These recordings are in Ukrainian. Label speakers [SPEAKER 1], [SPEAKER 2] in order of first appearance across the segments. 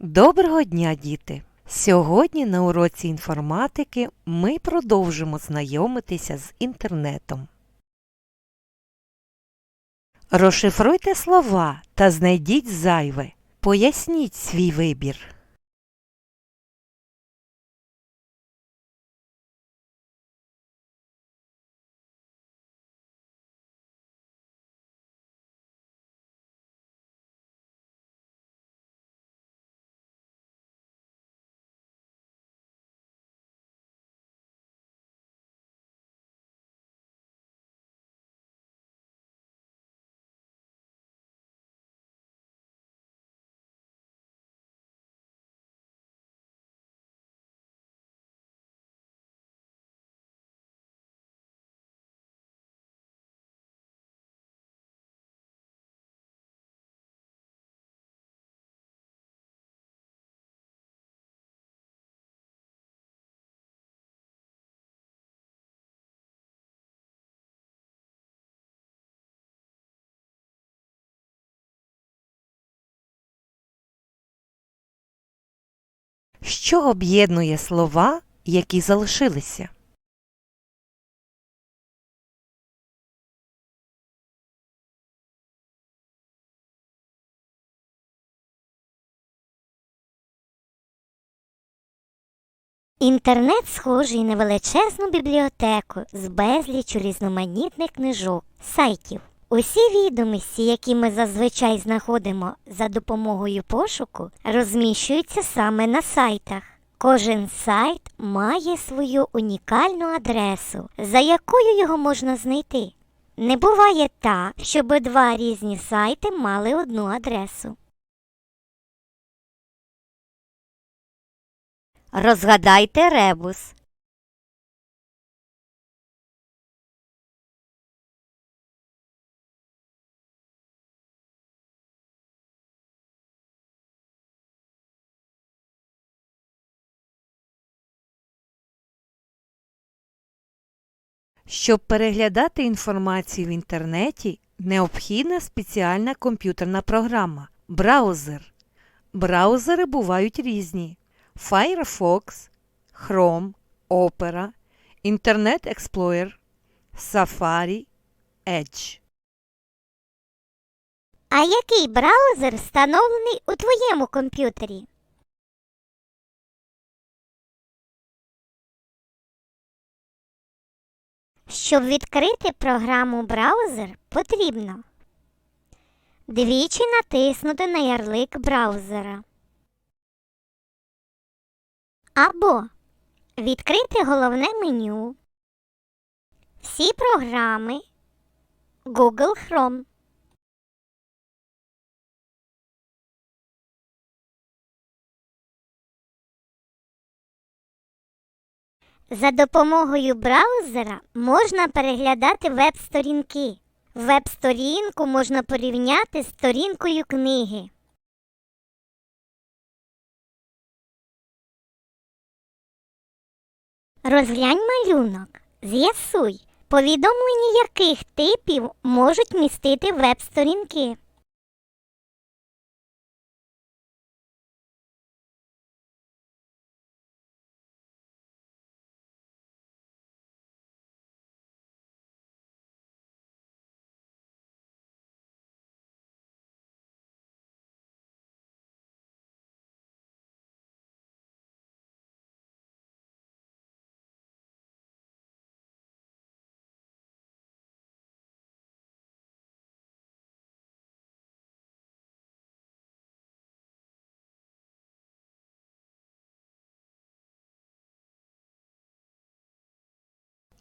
[SPEAKER 1] Доброго дня, діти! Сьогодні на уроці інформатики ми продовжимо знайомитися з інтернетом. Розшифруйте слова та знайдіть зайве. Поясніть свій вибір. Що об'єднує слова, які залишилися?
[SPEAKER 2] Інтернет схожий на величезну бібліотеку з безлічу різноманітних книжок, сайтів. Усі відомості, які ми зазвичай знаходимо за допомогою пошуку, розміщуються саме на сайтах. Кожен сайт має свою унікальну адресу, за якою його можна знайти. Не буває так, щоб два різні сайти мали одну адресу. Розгадайте ребус.
[SPEAKER 1] Щоб переглядати інформацію в інтернеті, необхідна спеціальна комп'ютерна програма браузер. Браузери бувають різні: Firefox, Chrome, Opera, Internet Explorer, Safari, Edge.
[SPEAKER 2] А який браузер встановлений у твоєму комп'ютері? Щоб відкрити програму браузер, потрібно двічі натиснути на ярлик браузера. Або відкрити головне меню. Всі програми Google Chrome. За допомогою браузера можна переглядати веб-сторінки. Веб-сторінку можна порівняти з сторінкою книги. Розглянь малюнок. З'ясуй, повідомлення яких типів можуть містити веб-сторінки.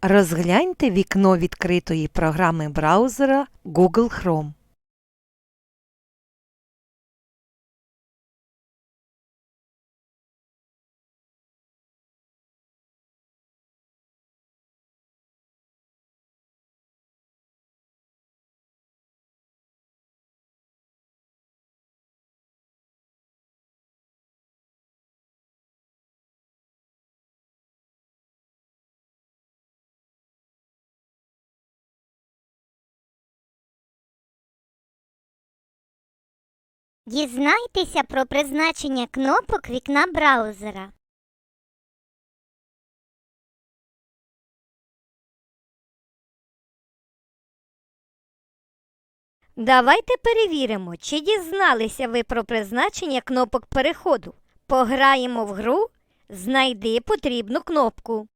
[SPEAKER 1] Розгляньте вікно відкритої програми браузера Google Chrome.
[SPEAKER 2] Дізнайтеся про призначення кнопок вікна браузера.
[SPEAKER 3] Давайте перевіримо, чи дізналися ви про призначення кнопок переходу. Пограємо в гру Знайди потрібну кнопку.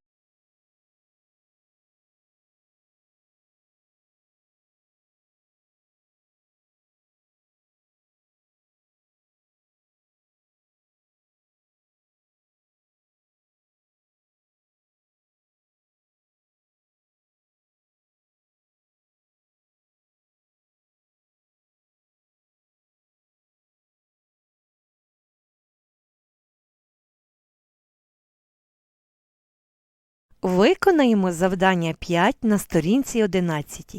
[SPEAKER 1] Виконаємо завдання 5 на сторінці 11.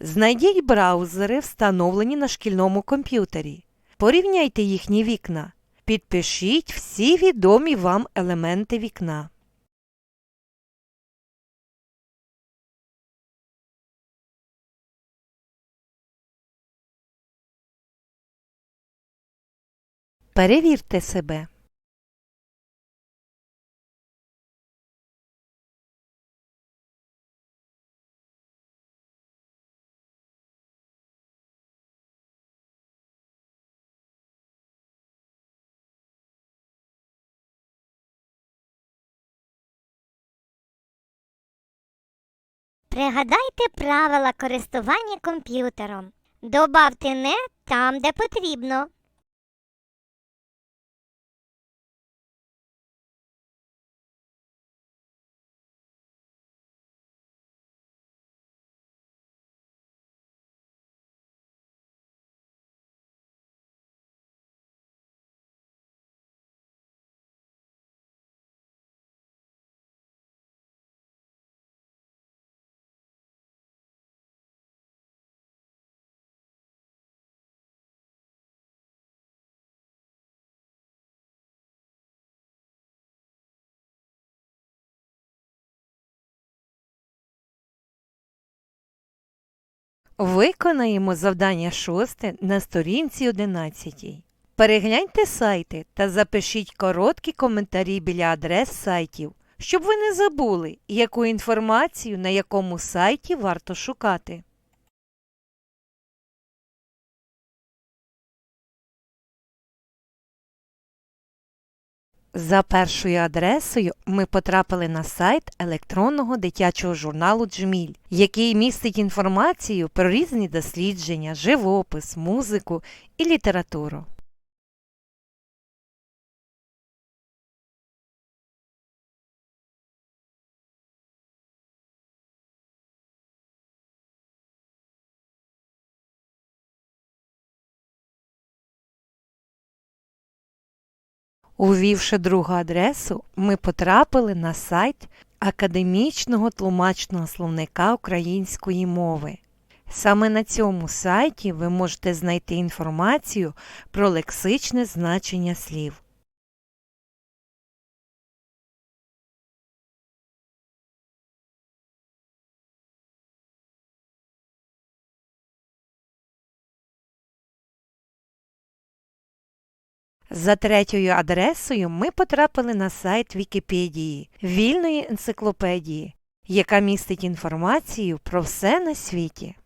[SPEAKER 1] Знайдіть браузери, встановлені на шкільному комп'ютері. Порівняйте їхні вікна. Підпишіть всі відомі вам елементи вікна. Перевірте себе.
[SPEAKER 2] Пригадайте правила користування комп'ютером. Добавте не там, де потрібно.
[SPEAKER 1] Виконаємо завдання 6 на сторінці 11. Перегляньте сайти та запишіть короткі коментарі біля адрес сайтів, щоб ви не забули, яку інформацію на якому сайті варто шукати. За першою адресою ми потрапили на сайт електронного дитячого журналу Джміль, який містить інформацію про різні дослідження, живопис, музику і літературу. Увівши другу адресу, ми потрапили на сайт академічного тлумачного словника української мови. Саме на цьому сайті ви можете знайти інформацію про лексичне значення слів. За третьою адресою ми потрапили на сайт Вікіпедії, вільної енциклопедії, яка містить інформацію про все на світі.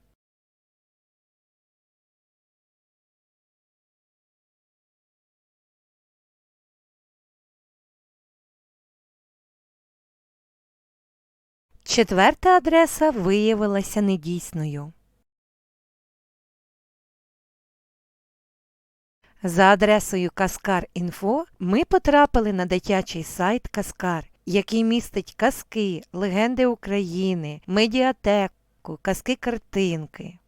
[SPEAKER 1] Четверта адреса виявилася недійсною. За адресою Каскар.Інфо ми потрапили на дитячий сайт Каскар, який містить казки, легенди України, медіатеку, казки-картинки.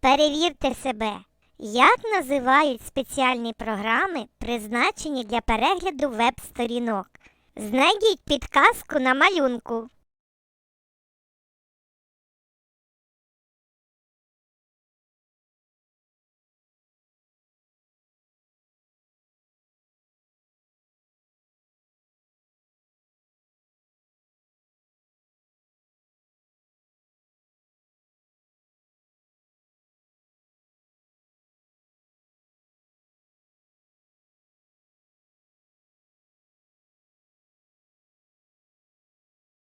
[SPEAKER 2] Перевірте себе. Як називають спеціальні програми, призначені для перегляду веб-сторінок? Знайдіть підказку на малюнку.